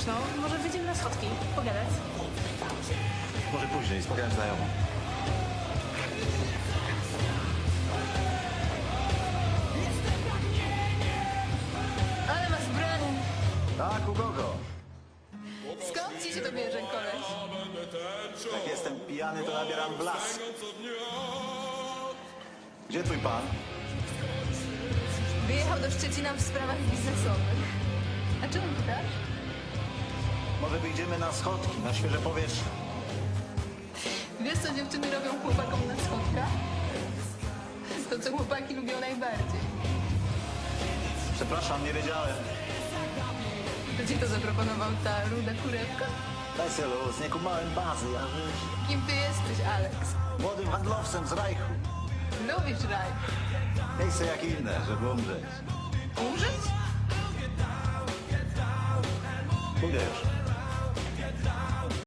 cóż, no, może wyjdziemy na schodki, pogadać. Może później, spotkałem znajomą. Ale masz broń. Tak, u kogo? Skąd ci się to bierze, koleś? Jak jestem pijany, to nabieram blask. Gdzie twój pan? Wyjechał do Szczecina w sprawach biznesowych. Może wyjdziemy na schodki, na świeże powietrze. Wiesz, co dziewczyny robią chłopakom na schodkach? To, co chłopaki lubią najbardziej. Przepraszam, nie wiedziałem. To ci to zaproponował ta ruda kurewka? Daj se luz, nie kumałem bazy, ja wiesz. Kim ty jesteś, Alex? Młodym handlowcem z Rajchu. Lubisz raj. Miejsce jak inne, żeby umrzeć. Umrzeć? Uwierz.